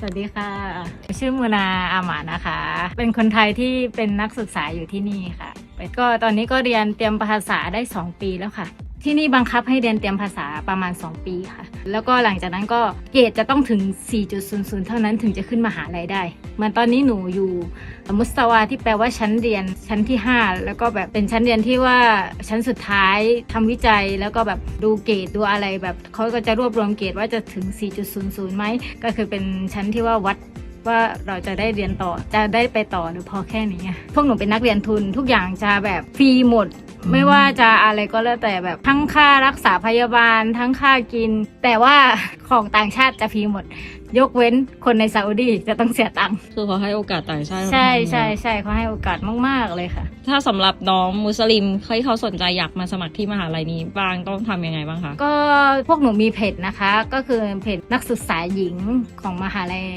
สวัสดีค่ะ ชื่อมูนาอาหมานะคะ เป็นคนไทยที่เป็นนักศึกษาอยู่ที่นี่ค่ะ ก็ตอนนี้ก็เรียนเตรียมภาษาได้ 2 ปีแล้วค่ะ ที่นี่บังคับให้เรียนเตรียมภาษาประมาณ 2 ปีค่ะ แล้วก็หลังจากนั้นก็เกรดจะต้องถึง 4.00 เท่านั้นถึงจะขึ้นมหาลัยได้ เหมือนตอนนี้หนูอยู่มุสตาวาที่แปลว่าชั้นเรียนชั้นที่ 5 แล้วก็แบบเป็นชั้นเรียนที่ว่าชั้นสุดท้ายทำวิจัยแล้วก็แบบดูเกรดดูอะไรแบบเขาก็จะรวบรวมเกรดว่าจะถึง 4.00ไหมก็คือเป็นชั้นที่ว่าวัดว่าเราจะได้เรียนต่อจะได้ไปต่อหรือพอแค่นี้พวกหนูเป็นนักเรียนทุนทุกอย่างจะแบบฟรีหมด ไม่ว่าจะอะไรก็แล้วแต่แบบทั้งค่ารักษาพยาบาลทั้งค่ากิน แต่ว่าของต่างชาติจะฟรีหมด ยกเว้นคนในซาอุดีจะต้องเสียตังค์คือเขาให้โอกาสต่างชาติใช่ใช่ใช่เขาให้โอกาสมาก ๆ เลยค่ะ ถ้าสำหรับน้องมุสลิมที่เขาสนใจอยากมาสมัครที่มหาลัยนี้บ้างต้องทำยังไงบ้างคะก็พวกหนูมีเพจนะคะ ก็คือเพจนักศึกษาหญิงของมหาลัย